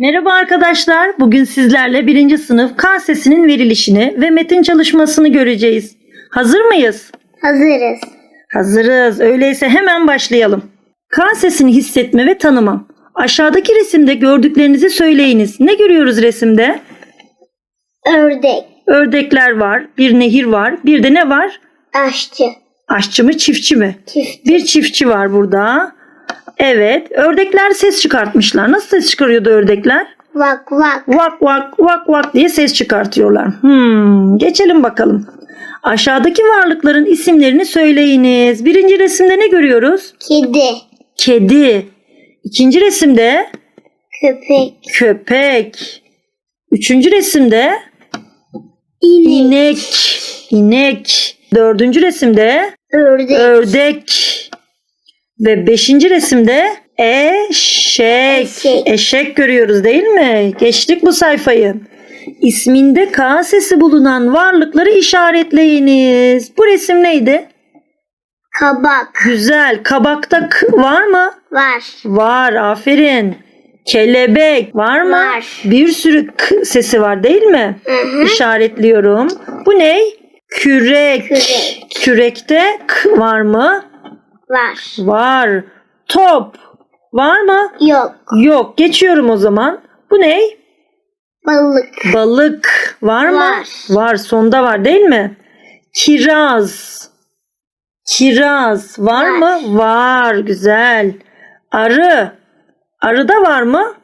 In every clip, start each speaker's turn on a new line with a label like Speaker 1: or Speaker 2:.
Speaker 1: Merhaba arkadaşlar. Bugün sizlerle birinci sınıf K sesinin verilişini ve metin çalışmasını göreceğiz. Hazır mıyız?
Speaker 2: Hazırız.
Speaker 1: Hazırız. Öyleyse hemen başlayalım. K sesini hissetme ve tanıma. Aşağıdaki resimde gördüklerinizi söyleyiniz. Ne görüyoruz resimde?
Speaker 2: Ördek.
Speaker 1: Ördekler var, bir nehir var, bir de ne var?
Speaker 2: Aşçı.
Speaker 1: Aşçı mı, çiftçi mi?
Speaker 2: Çift.
Speaker 1: Bir çiftçi var burada. Evet, ördekler ses çıkartmışlar. Nasıl ses çıkarıyordu ördekler?
Speaker 2: Vak vak.
Speaker 1: Vak vak vak vak diye ses çıkartıyorlar. Hmm, geçelim bakalım. Aşağıdaki varlıkların isimlerini söyleyiniz. Birinci resimde ne görüyoruz?
Speaker 2: Kedi.
Speaker 1: Kedi. İkinci resimde
Speaker 2: Köpek.
Speaker 1: köpek. Üçüncü resimde
Speaker 2: İnek.
Speaker 1: inek. İnek. Dördüncü resimde
Speaker 2: Ördek.
Speaker 1: ördek. Ve beşinci resimde eşek.
Speaker 2: Eşek.
Speaker 1: Eşek görüyoruz değil mi? Geçtik bu sayfayı. İsminde K sesi bulunan varlıkları işaretleyiniz. Bu resim neydi?
Speaker 2: Kabak.
Speaker 1: Güzel. Kabakta K var mı?
Speaker 2: Var.
Speaker 1: Var. Aferin. Kelebek var mı?
Speaker 2: Var.
Speaker 1: Bir sürü K sesi var değil mi?
Speaker 2: Hı hı.
Speaker 1: İşaretliyorum. Bu ne? Kürek.
Speaker 2: Kürek.
Speaker 1: Kürekte K var mı?
Speaker 2: Var.
Speaker 1: Var. Top. Var mı?
Speaker 2: Yok.
Speaker 1: Yok. Geçiyorum o zaman. Bu ne?
Speaker 2: Balık.
Speaker 1: Balık. Var mı?
Speaker 2: Var.
Speaker 1: Var. Sonda var değil mi? Kiraz. Kiraz. Var,
Speaker 2: Var.
Speaker 1: mı? Var. Güzel. Arı. Arıda var mı?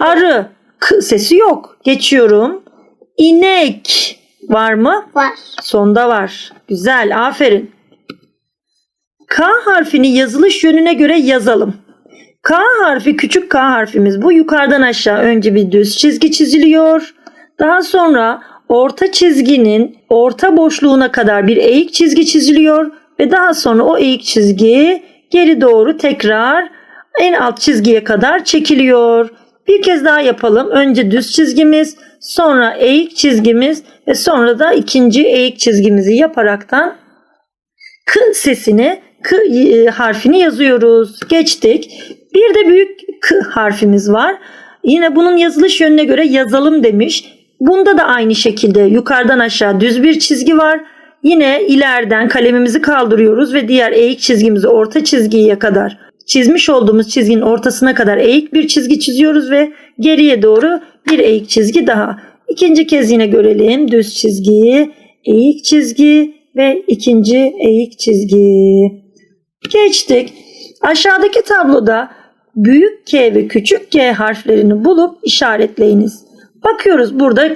Speaker 1: Arı. K sesi yok. Geçiyorum. İnek. Var mı?
Speaker 2: Var.
Speaker 1: Sonda var. Güzel. Aferin. K harfini yazılış yönüne göre yazalım. K harfi küçük K harfimiz. Bu yukarıdan aşağı önce bir düz çizgi çiziliyor. Daha sonra orta çizginin orta boşluğuna kadar bir eğik çizgi çiziliyor ve daha sonra o eğik çizgi geri doğru tekrar en alt çizgiye kadar çekiliyor. Bir kez daha yapalım. Önce düz çizgimiz, sonra eğik çizgimiz ve sonra da ikinci eğik çizgimizi yaparaktan K sesini, K e, harfini yazıyoruz. Geçtik. Bir de büyük K harfimiz var. Yine bunun yazılış yönüne göre yazalım demiş. Bunda da aynı şekilde yukarıdan aşağı düz bir çizgi var. Yine ileriden kalemimizi kaldırıyoruz ve diğer eğik çizgimizi orta çizgiye kadar çizmiş olduğumuz çizginin ortasına kadar eğik bir çizgi çiziyoruz ve geriye doğru bir eğik çizgi daha. İkinci kez yine görelim. Düz çizgi, eğik çizgi ve ikinci eğik çizgi. Geçtik. Aşağıdaki tabloda büyük K ve küçük K harflerini bulup işaretleyiniz. Bakıyoruz burada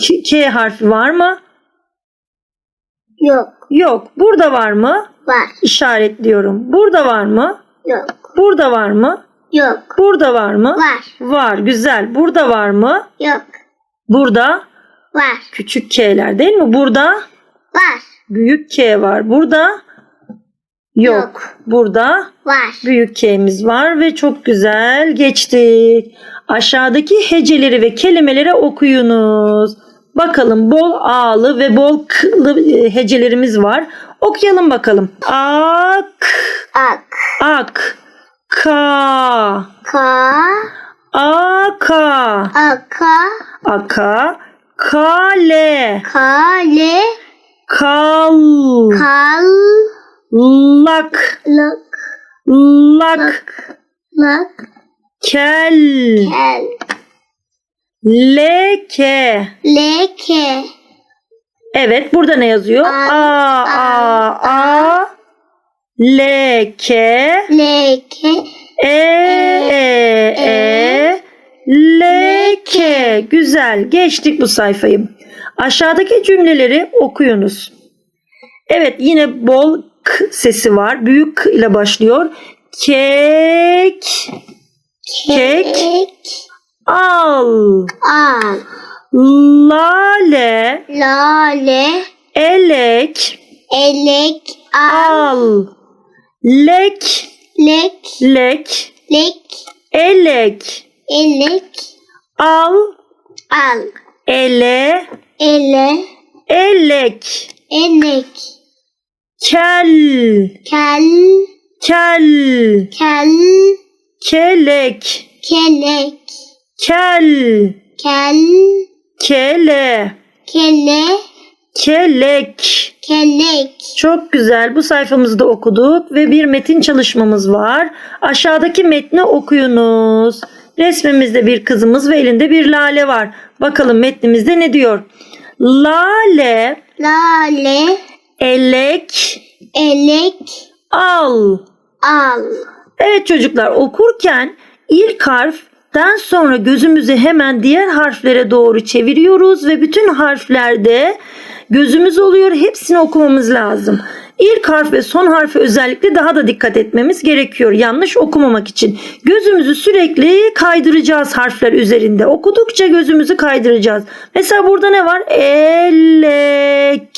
Speaker 1: K, K harfi var mı?
Speaker 2: Yok.
Speaker 1: Yok. Burada var mı?
Speaker 2: Var.
Speaker 1: İşaretliyorum. Burada var mı?
Speaker 2: Yok.
Speaker 1: Burada var mı?
Speaker 2: Yok.
Speaker 1: Burada var mı?
Speaker 2: Var.
Speaker 1: Var. Güzel. Burada var mı?
Speaker 2: Yok.
Speaker 1: Burada
Speaker 2: Var.
Speaker 1: küçük K'ler değil mi? Burada
Speaker 2: Var.
Speaker 1: büyük K var. Burada yok.
Speaker 2: Yok.
Speaker 1: Burada
Speaker 2: Var.
Speaker 1: büyük K'miz var ve çok güzel geçtik. Aşağıdaki heceleri ve kelimelere okuyunuz. Bakalım bol A'lı ve bol K'lı e, hecelerimiz var. Okuyalım bakalım. Ak,
Speaker 2: Ak.
Speaker 1: ak, ka,
Speaker 2: Ka.
Speaker 1: aka,
Speaker 2: Aka.
Speaker 1: aka, kale,
Speaker 2: Kale.
Speaker 1: kal,
Speaker 2: Kal.
Speaker 1: Lak,
Speaker 2: Lak.
Speaker 1: lak,
Speaker 2: Lak.
Speaker 1: kel,
Speaker 2: Kel.
Speaker 1: leke.
Speaker 2: Leke.
Speaker 1: Evet burada ne yazıyor?
Speaker 2: A,
Speaker 1: A, A, A, leke,
Speaker 2: Leke.
Speaker 1: e, e, e, leke. Güzel geçtik bu sayfayı. Aşağıdaki cümleleri okuyunuz. Evet yine bol k sesi var. Büyük k ile başlıyor. Kek, kek, al,
Speaker 2: Al.
Speaker 1: lale,
Speaker 2: Lale.
Speaker 1: elek,
Speaker 2: Elek. Al.
Speaker 1: al, lek,
Speaker 2: Lek.
Speaker 1: lek,
Speaker 2: Lek.
Speaker 1: elek,
Speaker 2: Elek.
Speaker 1: al,
Speaker 2: Al.
Speaker 1: ele,
Speaker 2: Ele.
Speaker 1: elek,
Speaker 2: Elek.
Speaker 1: Kel,
Speaker 2: Kel.
Speaker 1: kel,
Speaker 2: Kel.
Speaker 1: kelek,
Speaker 2: Kelek.
Speaker 1: kel,
Speaker 2: kel,
Speaker 1: kele,
Speaker 2: kele,
Speaker 1: kelek.
Speaker 2: kelek,
Speaker 1: Çok güzel. Bu sayfamızı da okuduk ve bir metin çalışmamız var. Aşağıdaki metni okuyunuz. Resmimizde bir kızımız ve elinde bir lale var. Bakalım metnimizde ne diyor? Lale,
Speaker 2: lale,
Speaker 1: elek,
Speaker 2: elek,
Speaker 1: al.
Speaker 2: al,
Speaker 1: Evet çocuklar okurken ilk harften sonra gözümüzü hemen diğer harflere doğru çeviriyoruz ve bütün harflerde gözümüz oluyor. Hepsini okumamız lazım. İlk harf ve son harfe özellikle daha da dikkat etmemiz gerekiyor yanlış okumamak için. Gözümüzü sürekli kaydıracağız harfler üzerinde. Okudukça gözümüzü kaydıracağız. Mesela burada ne var? Elek.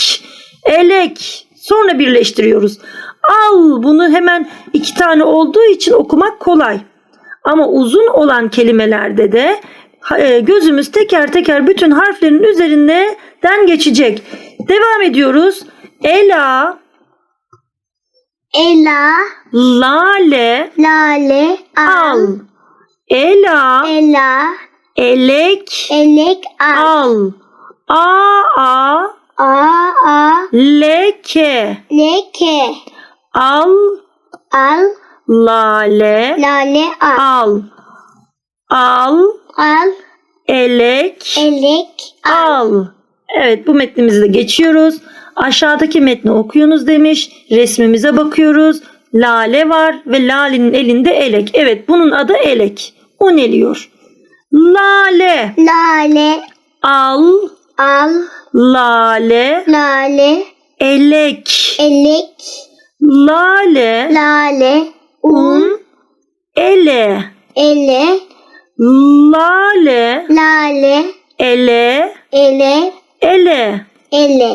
Speaker 1: Elek. Sonra birleştiriyoruz. Al bunu hemen iki tane olduğu için okumak kolay. Ama uzun olan kelimelerde de e, gözümüz teker teker bütün harflerin üzerinden geçecek. Devam ediyoruz. Ela,
Speaker 2: ela,
Speaker 1: lale,
Speaker 2: lale, al,
Speaker 1: al. Ela,
Speaker 2: ela,
Speaker 1: elek,
Speaker 2: elek, al,
Speaker 1: al. A, a,
Speaker 2: a, a,
Speaker 1: leke,
Speaker 2: leke,
Speaker 1: al,
Speaker 2: al,
Speaker 1: lale,
Speaker 2: lale, al,
Speaker 1: al. Al, elek,
Speaker 2: elek, al,
Speaker 1: al. Evet bu metnimizi de geçiyoruz. Aşağıdaki metni okuyunuz demiş. Resmimize bakıyoruz. Lale var ve lalenin elinde elek. Evet bunun adı elek. O neliyor? Lale,
Speaker 2: lale,
Speaker 1: al,
Speaker 2: al,
Speaker 1: lale,
Speaker 2: lale,
Speaker 1: elek,
Speaker 2: elek,
Speaker 1: lale,
Speaker 2: lale, un,
Speaker 1: ele,
Speaker 2: ele,
Speaker 1: lale,
Speaker 2: lale,
Speaker 1: ele,
Speaker 2: ele,
Speaker 1: ele,
Speaker 2: ele,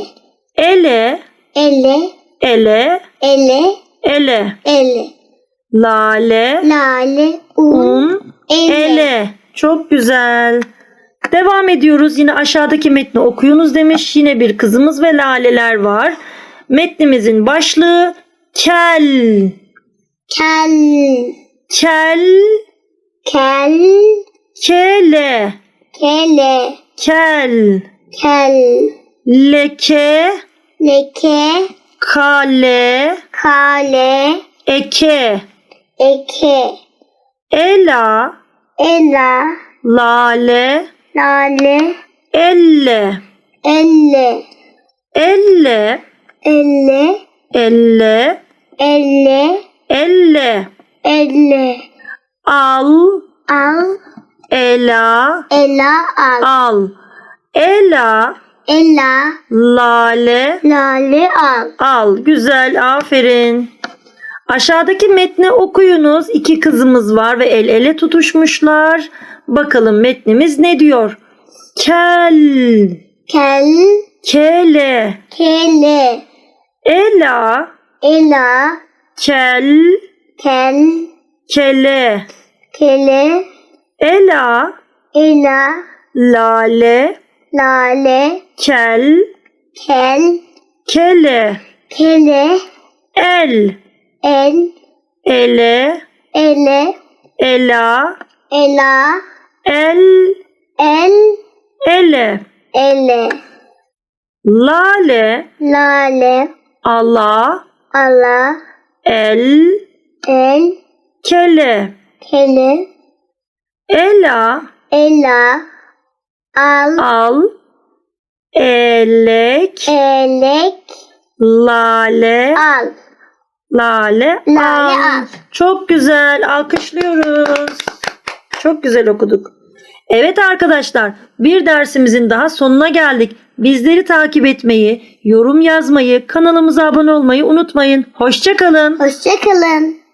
Speaker 1: ele,
Speaker 2: ele,
Speaker 1: ele,
Speaker 2: ele,
Speaker 1: ele,
Speaker 2: ele,
Speaker 1: lale,
Speaker 2: lale, un,
Speaker 1: ele. Çok güzel. Devam ediyoruz. Yine aşağıdaki metni okuyunuz demiş. Yine bir kızımız ve laleler var. Metnimizin başlığı kel.
Speaker 2: kel,
Speaker 1: Kel,
Speaker 2: kel,
Speaker 1: kele,
Speaker 2: kele,
Speaker 1: kel,
Speaker 2: kel,
Speaker 1: leke,
Speaker 2: leke,
Speaker 1: kale,
Speaker 2: kale,
Speaker 1: eke,
Speaker 2: eke,
Speaker 1: ela,
Speaker 2: ela,
Speaker 1: lale,
Speaker 2: lale,
Speaker 1: elle,
Speaker 2: elle,
Speaker 1: elle,
Speaker 2: elle,
Speaker 1: elle,
Speaker 2: elle,
Speaker 1: elle,
Speaker 2: elle,
Speaker 1: al,
Speaker 2: al,
Speaker 1: ela,
Speaker 2: ela, al,
Speaker 1: al, ela,
Speaker 2: ela,
Speaker 1: lale,
Speaker 2: lale, al.
Speaker 1: al. Güzel, aferin. Aşağıdaki metni okuyunuz. İki kızımız var ve el ele tutuşmuşlar. Bakalım metnimiz ne diyor? Kel,
Speaker 2: Kel,
Speaker 1: kele,
Speaker 2: kele,
Speaker 1: ela,
Speaker 2: ela,
Speaker 1: kel,
Speaker 2: kel,
Speaker 1: kele,
Speaker 2: kele,
Speaker 1: ela,
Speaker 2: ela,
Speaker 1: lale,
Speaker 2: lale,
Speaker 1: kel,
Speaker 2: kel,
Speaker 1: kele,
Speaker 2: kele,
Speaker 1: el,
Speaker 2: el,
Speaker 1: ele,
Speaker 2: ele,
Speaker 1: ela,
Speaker 2: ela,
Speaker 1: el,
Speaker 2: el,
Speaker 1: ele,
Speaker 2: ele,
Speaker 1: lale,
Speaker 2: lale,
Speaker 1: ala,
Speaker 2: ala,
Speaker 1: el,
Speaker 2: el,
Speaker 1: kele,
Speaker 2: kele,
Speaker 1: ela,
Speaker 2: ela, al,
Speaker 1: al, elek,
Speaker 2: elek,
Speaker 1: lale,
Speaker 2: al.
Speaker 1: lale,
Speaker 2: Lale,
Speaker 1: al.
Speaker 2: al.
Speaker 1: Çok güzel. Alkışlıyoruz. Çok güzel okuduk. Evet arkadaşlar, bir dersimizin daha sonuna geldik. Bizleri takip etmeyi, yorum yazmayı, kanalımıza abone olmayı unutmayın. Hoşçakalın.
Speaker 2: Hoşçakalın.